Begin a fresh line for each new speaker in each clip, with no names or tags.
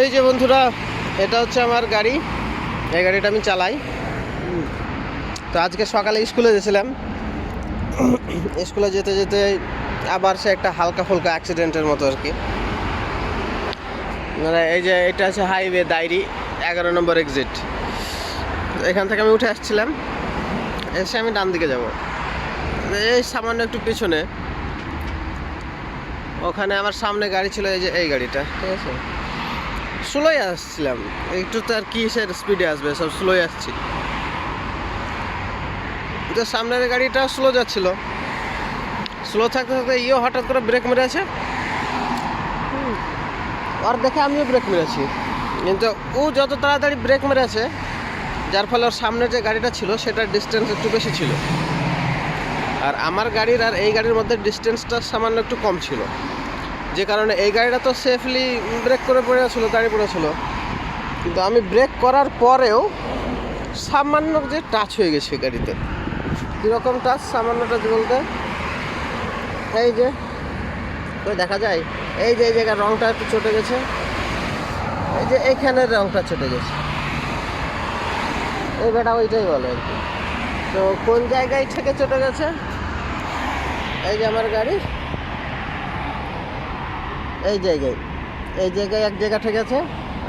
এই যে বন্ধুরা, এটা হচ্ছে আমার গাড়ি। এই গাড়িটা আমি চালাই। তো আজকে সকালে স্কুলে গেছিলাম। স্কুলে যেতে যেতে আবার সে একটা হালকা ফুলকা অ্যাক্সিডেন্টের মতো আর কি। মানে এই যে এটা হচ্ছে হাইওয়ে ডায়েরি এগারো নম্বর এক্সিট এখান থেকে আমি উঠে আসছিলাম। এসে আমি ডান দিকে যাব। এই সামান্য একটু পিছনে। ওখানে আমার সামনে গাড়ি ছিল, এই যে এই গাড়িটা, ঠিক আছে? স্লোই আসছিলাম। একটু তো আর কিসের স্পিডে আসবে, সব স্লোই আসছি। তো সামনের গাড়িটা স্লো যাচ্ছিল। স্লো থাকতে থাকতে ইও হঠাৎ করে ব্রেক মেরেছে। আর দেখে আমিও ব্রেক মেরেছি। কিন্তু ও যত তাড়াতাড়ি ব্রেক মেরেছে, যার ফলে ওর সামনে যে গাড়িটা ছিল, সেটার ডিস্টেন্স একটু বেশি ছিল। আর আমার গাড়ির আর এই গাড়ির মধ্যে ডিস্টেন্সটা সামান্য একটু কম ছিল। যে কারণে এই গাড়িটা তো সেফলি ব্রেক করে পড়েছিল দাঁড়িয়ে পড়েছিল কিন্তু আমি ব্রেক করার পরেও সামান্য যে টাচ হয়ে গেছে গাড়িতে। কীরকম টাচ সামান্য টাচ বলতে? এই যে, ওই দেখা যায়? এই যে, এই জায়গার রঙটা একটু চটে গেছে। এই যে, এইখানের রঙটা চটে গেছে। এই বেটা ওইটাই বলে আর কি। তো কোন জায়গায় থেকে চটে গেছে? এই যে আমার গাড়ি। এই জায়গায় এই জায়গায় এক জায়গা ঠিক আছে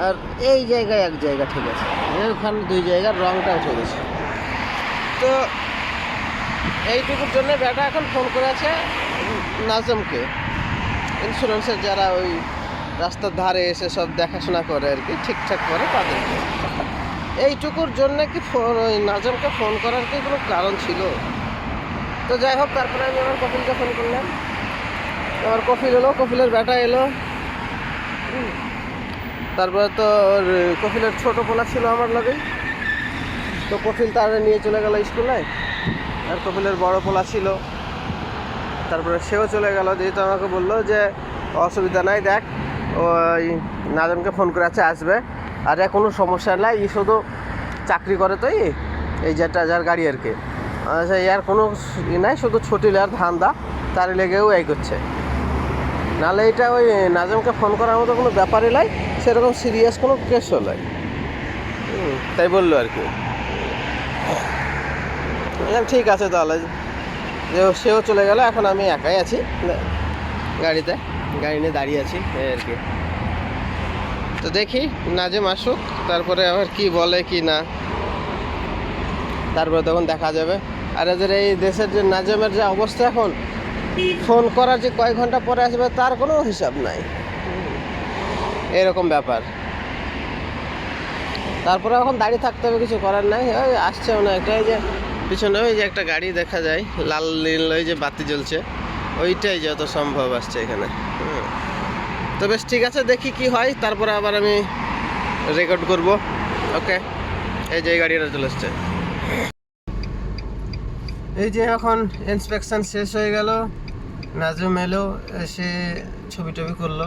আর এই জায়গায় এক জায়গা ঠিক আছে। ওখানে দুই জায়গার রংটা উঠে গেছে তো এইটুকুর জন্য ব্যাটা এখন ফোন করেছে নাজমকে। ইন্স্যুরেন্সের যারা ওই রাস্তার ধারে এসে সব দেখাশোনা করে আর কি, ঠিকঠাক করে তাদেরকে এইটুকুর জন্য কি ফোন, ওই নাজমকে ফোন করার কি কোনো কারণ ছিল? তো যাই হোক, তারপরে আমি আমার কপিলকে ফোন করলাম। আমার কপিল এলো কপিলের বেটা এলো। তারপরে তো ওর কপিলের ছোট পোলা ছিল আমার লগে। তো কফিল তার নিয়ে চলে গেল স্কুলে আর কপিলের বড় পোলা ছিল। তারপরে সেও চলে গেল। যেহেতু আমাকে বলল যে, অসুবিধা নাই, দেখ, ওই নাজমকে ফোন করে আছে আসবে। আর কোনো সমস্যা নাই, ই শুধু চাকরি করে তো এই যেটা যার গাড়ি আর কি। আচ্ছা ইয়ার কোনো ই নাই, শুধু ছুটিল আর ধান্দা। তার লেগেও এই করছে। নাহলে এটা ওই নাজমকে ফোন করার মতো কোনো ব্যাপারই নাই, সেরকম সিরিয়াস কোনো কেসও নাই। তাই বলল আর কি। ঠিক আছে তাহলে, যে সেও চলে গেল, এখন আমি একাই আছি গাড়িতে, গাড়ি নিয়ে দাঁড়িয়ে আছি, এই আর কি। তো দেখি, নাজেম আসুক, তারপরে আবার কি বলে কি না। তারপরে তখন দেখা যাবে। আর এদের এই দেশের যে নাজেমের যে অবস্থা এখন ফোন করার যে কয়েক ঘণ্টা পরে আসবে, তার কোনো হিসাব নাই। এরকম ব্যাপার। তারপরে এখন দাঁড়িয়ে থাকতে হবে, কিছু করার নাই। ওই আসছে হয় একটা যে পিছনে ওই যে একটা গাড়ি দেখা যায়, লাল নীল ওই যে বাতি জ্বলছে। ওইটাই যত সম্ভব আসছে এখানে। তো বেশ, ঠিক আছে, দেখি কি হয়। তারপরে আবার আমি রেকর্ড করব। ওকে এই যে গাড়িটা চলে এসছে এই যে এখন ইন্সপেকশন শেষ হয়ে গেল। নাজুম এলো এসে ছবি টবি করল।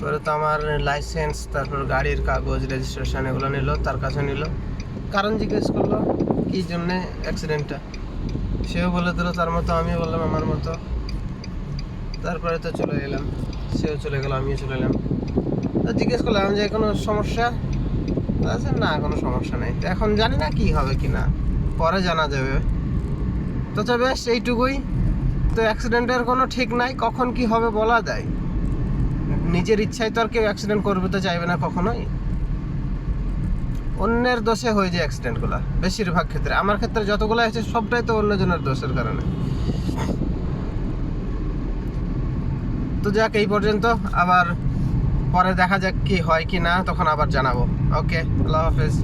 পরে তো আমার লাইসেন্স তারপর গাড়ির কাগজ রেজিস্ট্রেশন এগুলো নিল, তার কাছে নিল। কারণ জিজ্ঞেস করল, কী জন্যে অ্যাক্সিডেন্টটা সেও বলে দিল, তার মতো আমিও বললাম, আমার মতো। তারপরে তো চলে এলাম। সেও চলে গেল, আমিও চলে এলাম। তো জিজ্ঞেস করলাম যে, কোনো সমস্যা? আচ্ছা না, কোনো সমস্যা নেই। এখন জানি না কি হবে কি না, পরে জানা যাবে। তো তবে এইটুকুই। তো অ্যাক্সিডেন্টের কোনো ঠিক নাই, কখন কি হবে বলা যায়। নিজের ইচ্ছায় তো আর কেউ অ্যাক্সিডেন্ট করবে তো চাইবে না কখনোই। অন্যের দোষে হয়ে যায় অ্যাক্সিডেন্টগুলো বেশিরভাগ ক্ষেত্রে। আমার ক্ষেত্রে যতগুলো আছে সবটাই তো অন্যজনের দোষের কারণে। তো যাক, এই পর্যন্ত। আবার পরে দেখা যাক কি হয় কি না, তখন আবার জানাব। ওকে আল্লাহ হাফেজ।